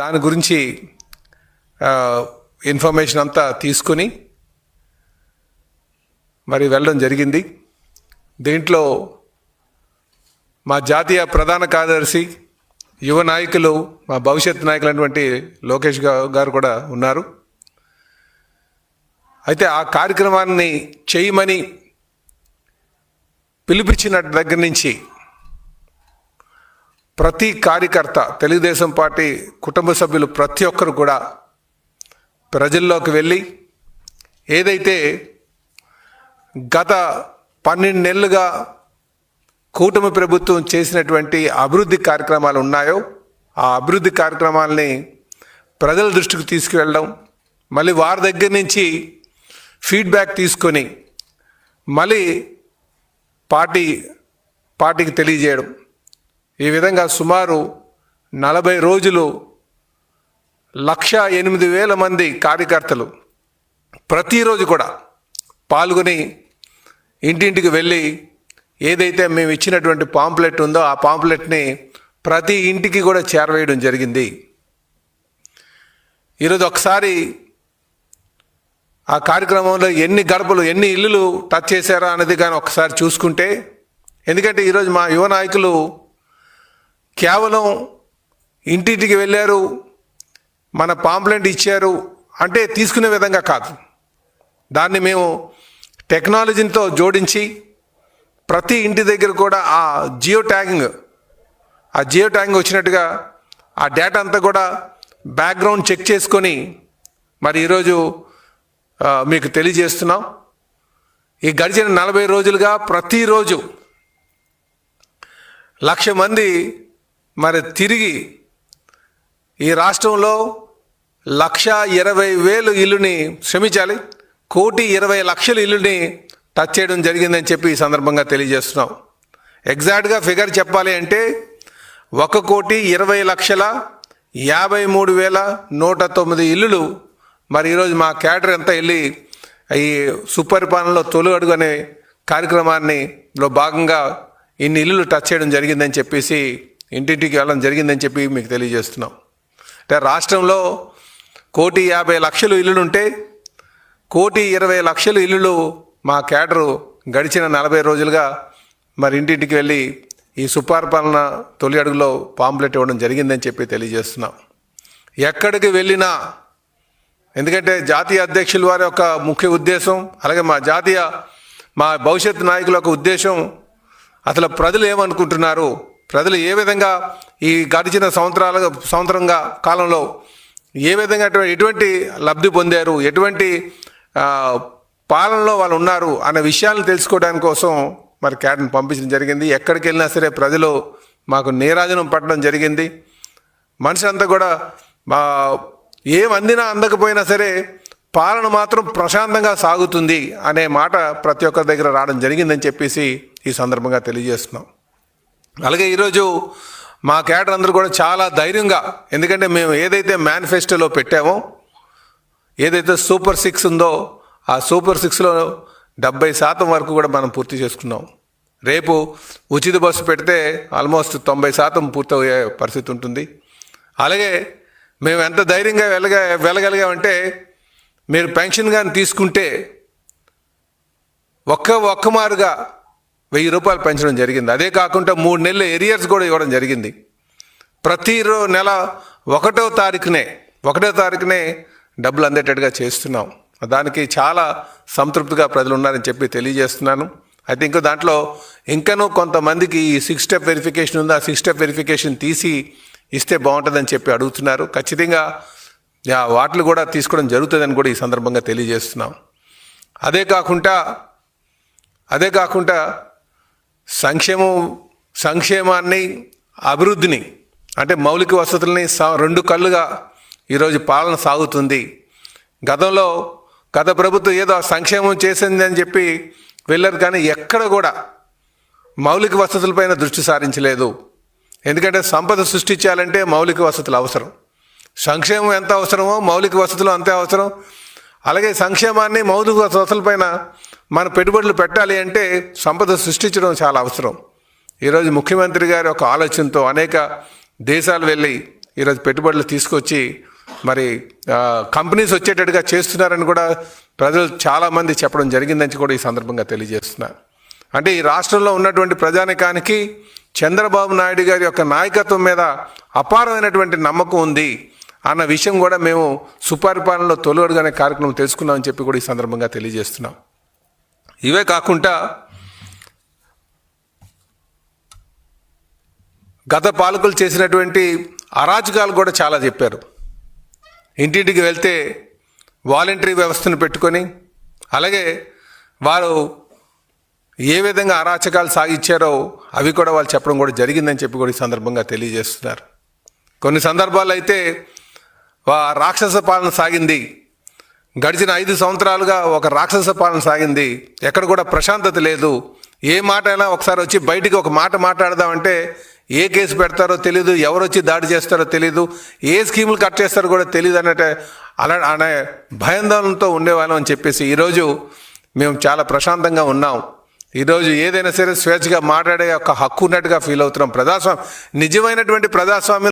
దాని గురించి ఇన్ఫర్మేషన్ అంతా తీసుకుని మరి వెళ్ళడం జరిగింది. దీంట్లో మా జాతీయ ప్రధాన కార్యదర్శి యువ నాయకులు మా భవిష్యత్ నాయకులైనటువంటి లోకేష్ గారు కూడా ఉన్నారు. అయితే ఆ కార్యక్రమాన్ని చేయమని పిలిపించిన దగ్గర నుంచి ప్రతి కార్యకర్త తెలుగుదేశం పార్టీ కుటుంబ సభ్యులు ప్రతి ఒక్కరు కూడా ప్రజల్లోకి వెళ్ళి ఏదైతే గత పన్నెండు నెలలుగా కూటమి ప్రభుత్వం చేసినటువంటి అభివృద్ధి కార్యక్రమాలు ఉన్నాయో ఆ అభివృద్ధి కార్యక్రమాలని ప్రజల దృష్టికి తీసుకువెళ్ళడం మళ్ళీ వారి దగ్గర నుంచి ఫీడ్బ్యాక్ తీసుకొని మళ్ళీ పార్టీ పార్టీకి తెలియజేయడం ఈ విధంగా సుమారు నలభై రోజులు లక్ష ఎనిమిది వేల మంది కార్యకర్తలు ప్రతిరోజు కూడా పాల్గొని ఇంటింటికి వెళ్ళి ఏదైతే మేము ఇచ్చినటువంటి పాంప్లెట్ ఉందో ఆ పాంప్లెట్ని ప్రతి ఇంటికి కూడా చేరవేయడం జరిగింది. ఈరోజు ఒకసారి ఆ కార్యక్రమంలో ఎన్ని గడపలు ఎన్ని ఇల్లులు టచ్ చేశారా అనేది కానీ ఒకసారి చూసుకుంటే ఎందుకంటే ఈరోజు మా యువ నాయకులు కేవలం ఇంటింటికి వెళ్ళారు మన పాంప్లెంట్ ఇచ్చారు అంటే తీసుకునే విధంగా కాదు. దాన్ని మేము టెక్నాలజీతో జోడించి ప్రతి ఇంటి దగ్గర కూడా ఆ జియో ట్యాగింగ్ ఆ జియో ట్యాగింగ్ వచ్చినట్టుగా ఆ డేటా అంతా కూడా బ్యాక్గ్రౌండ్ చెక్ చేసుకొని మరి ఈరోజు మీకు తెలియజేస్తున్నాం. ఈ గడిచిన నలభై రోజులుగా ప్రతిరోజు లక్ష మంది మరి తిరిగి ఈ రాష్ట్రంలో లక్ష ఇరవై వేలు ఇల్లుని శ్రమించాలి. కోటి ఇరవై లక్షల ఇల్లుని టచ్ చేయడం జరిగిందని చెప్పి ఈ సందర్భంగా తెలియజేస్తున్నాం. ఎగ్జాక్ట్గా ఫిగర్ చెప్పాలి అంటే ఒక కోటి ఇరవై లక్షల యాభై మూడు వేల నూట తొమ్మిది ఇల్లులు మరి ఈరోజు మా క్యాడర్ అంతా వెళ్ళి ఈ సుపరిపాలనలో తొలి అడుగు అనే కార్యక్రమాన్ని లో భాగంగా ఇన్ని ఇల్లులు టచ్ చేయడం జరిగిందని చెప్పేసి ఇంటింటికి వెళ్ళడం జరిగిందని చెప్పి మీకు తెలియజేస్తున్నాం. అంటే రాష్ట్రంలో కోటి యాభై లక్షలు ఇల్లులుంటే కోటి ఇరవై లక్షలు ఇల్లులు మా క్యాడరు గడిచిన నలభై రోజులుగా మరి ఇంటింటికి వెళ్ళి ఈ సుపరిపాలన తొలి అడుగులో పాంప్లెట్ ఇవ్వడం జరిగిందని చెప్పి తెలియజేస్తున్నాం. ఎక్కడికి వెళ్ళినా ఎందుకంటే జాతీయ అధ్యక్షుల వారి యొక్క ముఖ్య ఉద్దేశం అలాగే మా జాతీయ మా భవిష్యత్ నాయకుల యొక్క ఉద్దేశం అసలు ప్రజలు ఏమనుకుంటున్నారు? ప్రజలు ఏ విధంగా ఈ గడిచిన సంవత్సరాల సంవత్సరంగా కాలంలో ఏ విధంగా ఎటువంటి లబ్ధి పొందారు ఎటువంటి పాలనలో వాళ్ళు ఉన్నారు అనే విషయాలను తెలుసుకోవడానికి కోసం మరి క్యాడర్ని పంపించడం జరిగింది. ఎక్కడికి వెళ్ళినా సరే ప్రజలు మాకు నీరాజనం పట్టడం జరిగింది. మనిషి అంతా కూడా మా ఏం అందినా అందకపోయినా సరే పాలన మాత్రం ప్రశాంతంగా సాగుతుంది అనే మాట ప్రతి ఒక్కరి దగ్గర రావడం జరిగిందని చెప్పేసి ఈ సందర్భంగా తెలియజేస్తున్నాం. అలాగే ఈరోజు మా క్యాడర్ అందరూ కూడా చాలా ధైర్యంగా ఎందుకంటే మేము ఏదైతే మేనిఫెస్టోలో పెట్టామో ఏదైతే సూపర్ సిక్స్ ఉందో ఆ సూపర్ సిక్స్లో డెబ్బై శాతం వరకు కూడా మనం పూర్తి చేసుకున్నాం. రేపు ఉచిత బస్సు పెడితే ఆల్మోస్ట్ తొంభై శాతం పూర్తయ్యే పరిస్థితి ఉంటుంది. అలాగే మేము ఎంత ధైర్యంగా వెళ్ళగా వెళ్ళగలిగామంటే మీరు పెన్షన్ కానీ తీసుకుంటే ఒక్క ఒక్క మారుగా వెయ్యి రూపాయలు పెంచడం జరిగింది. అదే కాకుండా మూడు నెలల ఎరియర్స్ కూడా ఇవ్వడం జరిగింది. ప్రతి నెల ఒకటో తారీఖునే ఒకటో తారీఖునే డబ్బులు అందేటట్టుగా చేస్తున్నాం. దానికి చాలా సంతృప్తిగా ప్రజలు ఉన్నారని చెప్పి తెలియజేస్తున్నాను. అయితే ఇంకా దాంట్లో ఇంకనూ కొంతమందికి ఈ సిక్స్ స్టెప్ వెరిఫికేషన్ ఉంది ఆ సిక్స్ స్టెప్ వెరిఫికేషన్ తీసి ఇస్తే బాగుంటుందని చెప్పి అడుగుతున్నారు. ఖచ్చితంగా యా, కూడా తీసుకోవడం జరుగుతుందని కూడా ఈ సందర్భంగా తెలియజేస్తున్నాం. అదే కాకుండా అదే కాకుండా సంక్షేమం సంక్షేమాన్ని అభివృద్ధిని అంటే మౌలిక వసతుల్ని స- రెండు కళ్ళుగా ఈరోజు పాలన సాగుతుంది. గతంలో గత ప్రభుత్వం ఏదో సంక్షేమం చేసింది అని చెప్పి వెళ్ళారు కానీ ఎక్కడ కూడా మౌలిక వసతులపైన దృష్టి సారించలేదు. ఎందుకంటే సంపద సృష్టించాలంటే మౌలిక వసతులు అవసరం. సంక్షేమం ఎంత అవసరమో మౌలిక వసతులు అంతే అవసరం. అలాగే సంక్షేమాన్ని మౌలిక వసతులపైన మన పెట్టుబడులు పెట్టాలి అంటే సంపద సృష్టించడం చాలా అవసరం. ఈరోజు ముఖ్యమంత్రి గారి ఒక ఆలోచనతో అనేక దేశాలు వెళ్ళి ఈరోజు పెట్టుబడులు తీసుకొచ్చి మరి కంపెనీస్ వచ్చేటట్టుగా చేస్తున్నారని కూడా ప్రజలు చాలామంది చెప్పడం జరిగిందని కూడా ఈ సందర్భంగా తెలియజేస్తున్నారు అంటే ఈ రాష్ట్రంలో ఉన్నటువంటి ప్రజానికానికి చంద్రబాబు నాయుడు గారి యొక్క నాయకత్వం మీద అపారమైనటువంటి నమ్మకం ఉంది అన్న విషయం కూడా మేము సుపరిపాలనలో తొలగడుగానే కార్యక్రమం తెలుసుకున్నామని చెప్పి కూడా ఈ సందర్భంగా తెలియజేస్తున్నాం. ఇవే కాకుండా గత పాలకులు చేసినటువంటి అరాచకాలు కూడా చాలా చెప్పారు. ఇంటింటికి వెళ్తే వాలంటరీ వ్యవస్థను పెట్టుకొని అలాగే వారు ఏ విధంగా అరాచకాలు సాగించారో అవి కూడా వాళ్ళు చెప్పడం కూడా జరిగిందని చెప్పి కూడా ఈ సందర్భంగా తెలియజేస్తున్నారు. కొన్ని సందర్భాల్లో అయితే రాక్షస పాలన సాగింది. గడిచిన ఐదు సంవత్సరాలుగా ఒక రాక్షస పాలన సాగింది. ఎక్కడ కూడా ప్రశాంతత లేదు. ఏ మాట అయినా ఒకసారి వచ్చి బయటికి ఒక మాట మాట్లాడదామంటే ఏ కేసు పెడతారో తెలియదు ఎవరు వచ్చి దాడి చేస్తారో తెలియదు ఏ స్కీములు కట్ చేస్తారో కూడా తెలియదు అన్నట్టే అలా అనే భయాందోళనతో ఉండేవాళ్ళం అని చెప్పేసి ఈరోజు మేము చాలా ప్రశాంతంగా ఉన్నాం. ఈరోజు ఏదైనా సరే స్వేచ్ఛగా మాట్లాడే ఒక హక్కు ఉన్నట్టుగా ఫీల్ అవుతున్నాం. ప్రజాస్వామ్యం నిజమైనటువంటి ప్రజాస్వామ్యం